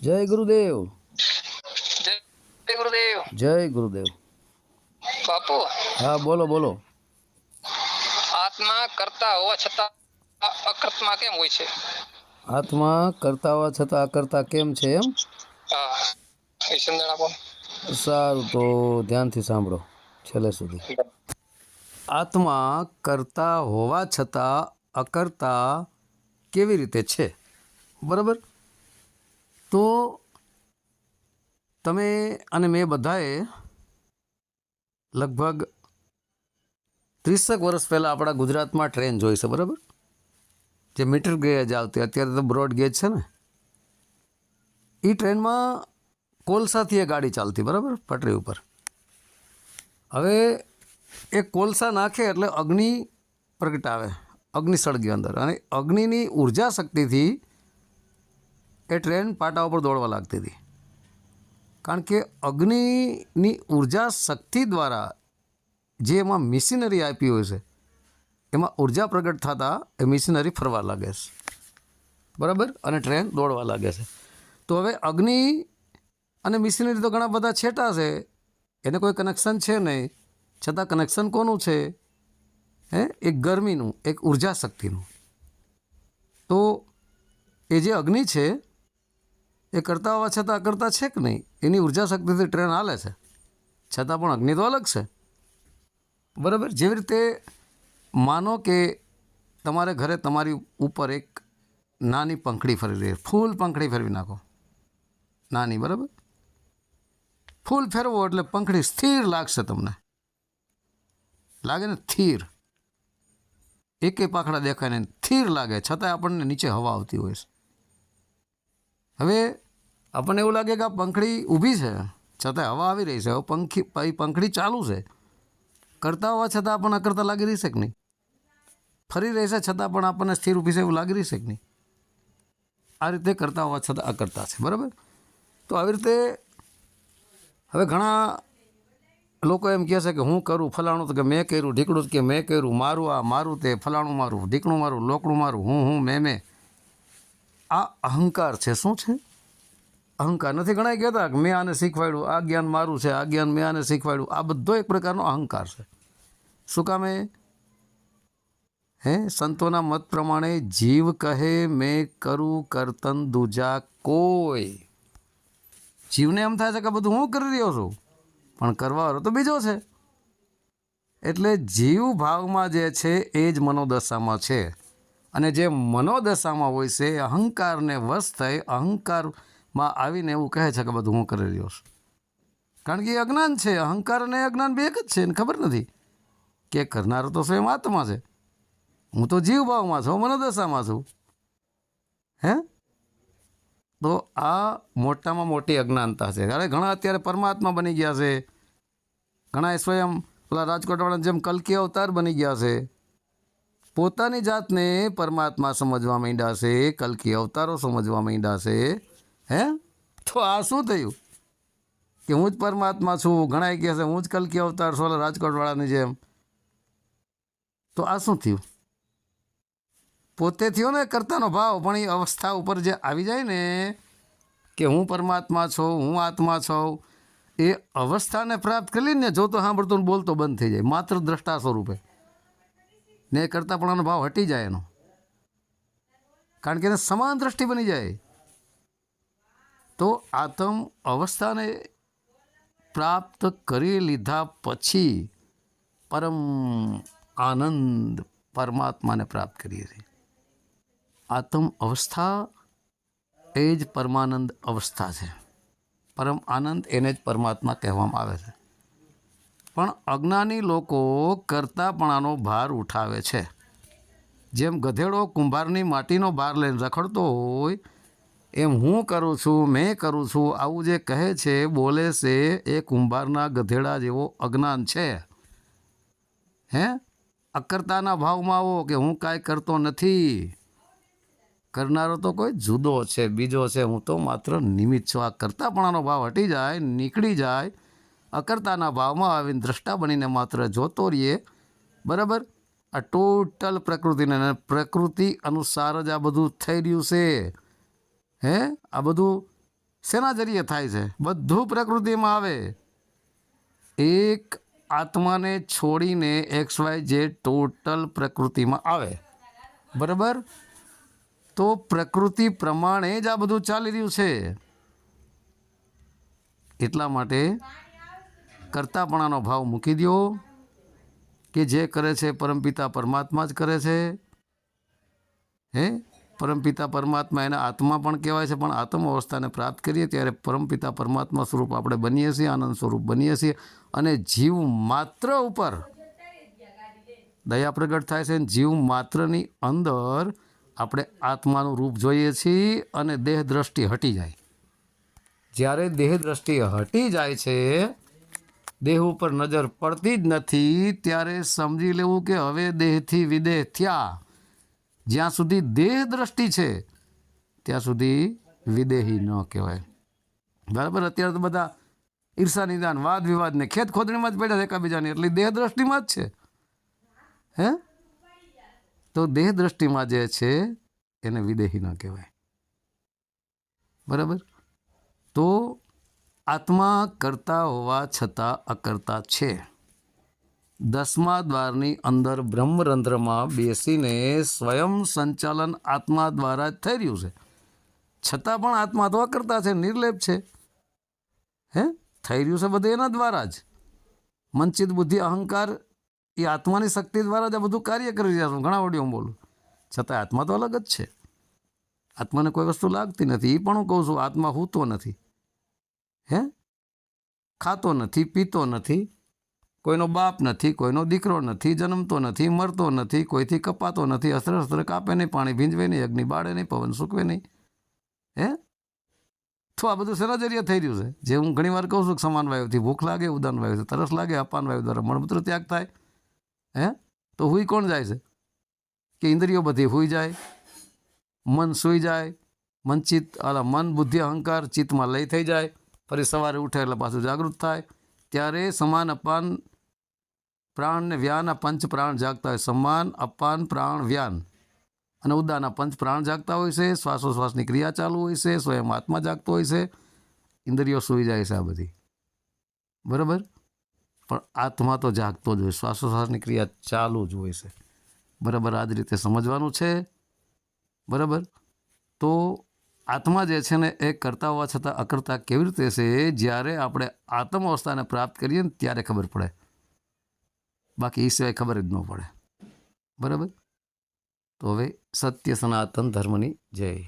જય ગુરુદેવ. જય ગુરુદેવ. જય ગુરુદેવ. બાપુ. હા બોલો બોલો. આત્મા કરતા હોવા છતાં અકર્તમાં કેમ હોય છે? આત્મા કરતા હોવા છતાં અકર્તા કેમ છે એમ? સારું તો ધ્યાનથી સાંભળો છેલ્લે સુધી. આત્મા કરતા હોવા છતાં અકર્તા કેવી રીતે છે? બરાબર? તો તમે અને મેં બધાએ લગભગ ત્રીસેક વર્ષ પહેલાં આપણા ગુજરાતમાં ટ્રેન જોઈ છે, બરાબર? જે મીટર ગેજ આવતી, અત્યારે તો બ્રોડ ગેજ છે ને? એ ટ્રેનમાં કોલસાથી એ ગાડી ચાલતી, બરાબર? પટરી ઉપર. હવે એ કોલસા નાખે એટલે અગ્નિ પ્રગટાવે, અગ્નિ સળગી અંદર. અને અગ્નિની ઊર્જા શક્તિથી એ ટ્રેન પાટા ઉપર દોડવા લાગતી હતી. કારણ કે અગ્નિની ઊર્જા શક્તિ દ્વારા જે એમાં મિશનરી આપી હોય છે, એમાં ઊર્જા પ્રગટ થતાં એ મિશનરી ફરવા લાગે છે. બરાબર? અને ટ્રેન દોડવા લાગે છે. તો હવે અગ્નિ અને મિશનરી તો ઘણા બધા છેટા છે. એને કોઈ કનેક્શન છે નહીં. છતાં કનેક્શન કોનું છે? હે? એક ગરમીનું, એક ઊર્જા શક્તિનું. તો એ જે અગ્નિ છે એ કરતા હોવા છતાં અકર્તા છે કે નહીં? એની ઊર્જા શક્તિથી ટ્રેન હાલે છે. છતાં પણ અગ્નિ તો અલગ છે. બરાબર? જેવી રીતે માનો કે તમારે ઘરે તમારી ઉપર એક નાની પંખડી ફરી રહી ફૂલ પંખડી ફેરવી નાખો. નાની, બરાબર? ફૂલ ફેરવો એટલે પંખડી સ્થિર લાગશે તમને. લાગે ને? સ્થિર. એકે પાખડા દેખાય ને સ્થિર લાગે. છતાંય આપણને નીચે હવા આવતી હોય છે. હવે આપણને એવું લાગે કે આ પંખડી ઊભી છે, છતાં હવા આવી રહી છે. હવે પંખી પંખડી ચાલુ છે. કરતા હોવા છતાં પણ અકર્તા લાગી રહી છે કે નહીં? ફરી રહેશે છતાં પણ આપણને સ્થિર ઊભી છે એવું લાગી રહી છે કે નહીં? આ રીતે કરતા હોવા છતાં અકર્તા છે, બરાબર? તો આવી રીતે હવે ઘણા લોકો એમ કહે છે કે હું કરું ફલાણું તો કે મેં કર્યું ઢીકણું કે મેં કર્યું, મારું આ, મારું તે, ફલાણું મારું, ઢીકણું મારું, લોકડું મારું, હું હું, મેં મેં. આ અહંકાર છે, શું છે? અહંકાર નથી. ઘણા કહેતા કે મેં આને શીખવાડ્યું, આ જ્ઞાન મારું છે, આ જ્ઞાન મેં આને શીખવાડ્યું. આ બધો એક પ્રકારનો અહંકાર છે. શું કામે હે? સંતોના મત પ્રમાણે જીવ કહે, મેં કરું કરતન દૂજા કોઈ. જીવને એમ થાય છે કે બધું હું કરી રહ્યો છું, પણ કરવાવાળો તો બીજો છે. એટલે જીવ ભાવમાં જે છે, એ જ મનોદશામાં છે. અને જે મનોદશામાં હોય છે, એ અહંકારને વશ થઈ અહંકારમાં આવીને એવું કહે છે કે બધું હું કરી રહ્યો છું. કારણ કે એ અજ્ઞાન છે, અહંકાર અને અજ્ઞાન બે એક જ છે, એને ખબર નથી કે કરનારો તો સ્વયં આત્મા છે. હું તો જીવભાવમાં છું મનોદશામાં છું. હે? તો આ મોટામાં મોટી અજ્ઞાનતા છે. અરે ઘણા અત્યારે પરમાત્મા બની ગયા છે. ઘણા સ્વયં પેલા રાજકોટવાળા જેમ કલકી અવતાર બની ગયા છે. પોતાની જાતને પરમાત્મા સમજવા માંડ્યા છે, કલકી અવતારો સમજવા માંડ્યા છે, હે? તો આ શું થયું? કે હું જ પરમાત્મા છું ઘણા કહે છે, હું જ કલકી અવતાર છું રાજકોટવાળાની જેમ. તો આ શું થયું? પોતે થયો ને કરતાનો ભાવ, પણ એ અવસ્થા ઉપર જે આવી જાય ને, કે હું પરમાત્મા છું, હું આત્મા છું, એ અવસ્થાને પ્રાપ્ત કરી ને જો તો સાંભળતો બોલતો બંધ થઈ જાય, માત્ર દ્રષ્ટા સ્વરૂપે. ને એ કરતાપણાનો ભાવ હટી જાય એનો. કારણ કે એને સમાન દ્રષ્ટિ બની જાય. તો આતમ અવસ્થાને પ્રાપ્ત કરી લીધા પછી પરમ આનંદ પરમાત્માને પ્રાપ્ત કરીએ છીએ. આતમ અવસ્થા એ જ પરમાનંદ અવસ્થા છે. પરમ આનંદ એને જ પરમાત્મા કહેવામાં આવે છે. પણ અજ્ઞાની લોકો કરતાપણાનો ભાર ઉઠાવે છે. જેમ ગધેડો કુંભારની માટીનો ભાર લઈને રખડતો હોય, એમ હું કરું છું, મેં કરું છું, આવું જે કહે છે, બોલે છે, એ કુંભારના ગધેડા જેવો અજ્ઞાન છે. હે? અકર્તાના ભાવમાં આવો કે હું કાંઈ કરતો નથી. કરનારો તો કોઈ જુદો છે, બીજો છે, હું તો માત્ર નિમિત્ત છું. આ કરતાપણાનો ભાવ હટી જાય, નીકળી જાય અકર્તાના ભાવમાં આવીને દ્રષ્ટા બનીને માત્ર જોતો રહીએ. બરાબર? આ ટોટલ પ્રકૃતિને પ્રકૃતિ અનુસાર જ આ બધું થઈ રહ્યું છે. હે? આ બધું શેના જરીએ થાય છે? બધું પ્રકૃતિમાં આવે. એક આત્માને છોડીને એક્સ વાય જે ટોટલ પ્રકૃતિમાં આવે. બરાબર? તો પ્રકૃતિ પ્રમાણે જ આ બધું ચાલી રહ્યું છે. એટલા માટે કરતાપણાનો ભાવ મૂકી દો કે જે કરે છે પરમપિતા પરમાત્મા જ કરે છે. હે? પરમપિતા પરમાત્મા એના આત્મા પણ કહેવાય છે, પણ આત્મ અવસ્થાને પ્રાપ્ત કરીએ ત્યારે પરમપિતા પરમાત્મા સ્વરૂપ આપણે બનીએ છીએ, આનંદ સ્વરૂપ બનીએ છીએ અને જીવ માત્ર ઉપર દયા પ્રગટ થાય છે જીવ માત્રની અંદર આપણે આત્માનું રૂપ જોઈએ છીએ અને દેહ દ્રષ્ટિ હટી જાય. જ્યારે દેહ દ્રષ્ટિ હટી જાય છે દેહ ઉપર નજર પડતી જ નથી, ત્યારે સમજી લેવું કે હવે દેહથી વિદેહ થયા. જ્યાં સુધી દેહ દ્રષ્ટિ છે, ત્યાં સુધી વિદેહી ન કહેવાય. બરાબર? અત્યારે તો બધા ઈર્ષા, નિદાન, વાદ વિવાદને ખેત ખોદણીમાં જ પડ્યા છે એકબીજાની. એટલે દેહ દ્રષ્ટિમાં જ છે. હે? તો દેહ દ્રષ્ટિમાં જે છે, એને વિદેહી ન કહેવાય. બરાબર? તો આત્મા કરતા હોવા છતાં અકર્તા છે. દસમા દ્વારની અંદર બ્રહ્મરંધ્રમાં બેસીને સ્વયં સંચાલન આત્મા દ્વારા જ થઈ રહ્યું છે. છતાં પણ આત્મા તો અકર્તા છે, નિર્લેપ છે. હે? થઈ રહ્યું છે બધું એના દ્વારા જ. મનચિત બુદ્ધિ, અહંકાર, એ આત્માની શક્તિ દ્વારા જ આ બધું કાર્ય કરી રહ્યા છું. ઘણા વડીઓ બોલું. છતાં આત્મા તો અલગ જ છે. આત્માને કોઈ વસ્તુ લાગતી નથી. એ પણ હું કહું છું, આત્મા હૂતો નથી. હે? ખાતો નથી, પીતો નથી, કોઈનો બાપ નથી, કોઈનો દીકરો નથી, જન્મતો નથી, મરતો નથી, કોઈથી કપાતો નથી અસ્ત્ર અસ્ત્ર કાપે નહીં, પાણી ભીંજવે નહીં, અગ્નિ બાળે નહીં, પવન સૂકવે નહીં. હે? તો આ બધું શેના થઈ રહ્યું છે. જે હું ઘણી વાર કહું છું કે સમાન વાયુથી ભૂખ લાગે, ઉદાન વાયુથી તરસ લાગે, અપાન વાયુ દ્વારા મળમૂત્ર ત્યાગ થાય. હે? તો હુઈ કોણ જાય છે? કે ઇન્દ્રિયો બધી હુઈ જાય, મન સૂઈ જાય, મન ચિત્ત અલા મન, બુદ્ધિ, અહંકાર ચિત્તમાં લય થઈ જાય. ફરી સવારે ઉઠે એટલે પાછું જાગૃત થાય. ત્યારે સમાન અપાન પ્રાણ ને વ્યાન, આ પંચ પ્રાણ જાગતા હોય. સમાન અપાન પ્રાણ વ્યાન. અને ઉદાના પંચ પ્રાણ જાગતા હોય છે, શ્વાસોશ્વાસની ક્રિયા ચાલુ હોય છે, સ્વયં આત્મા જાગતો હોય છે. ઇન્દ્રિયો સૂઈ જાય છે આ બધી. બરાબર? પણ આત્મા તો જાગતો જ હોય. શ્વાસોશ્વાસની ક્રિયા ચાલુ જ હોય છે. બરાબર? આ જ રીતે સમજવાનું છે. બરાબર? તો આત્મા જે છે ને એ કરતા હોવા છતાં અકર્તા કેવી રીતે છે જ્યારે આપણે આત્મ અવસ્થાને પ્રાપ્ત કરીએ ને ત્યારે ખબર પડે. બાકી એ સિવાય ખબર જ ન પડે. બરાબર? તો હવે સત્ય સનાતન ધર્મની જય.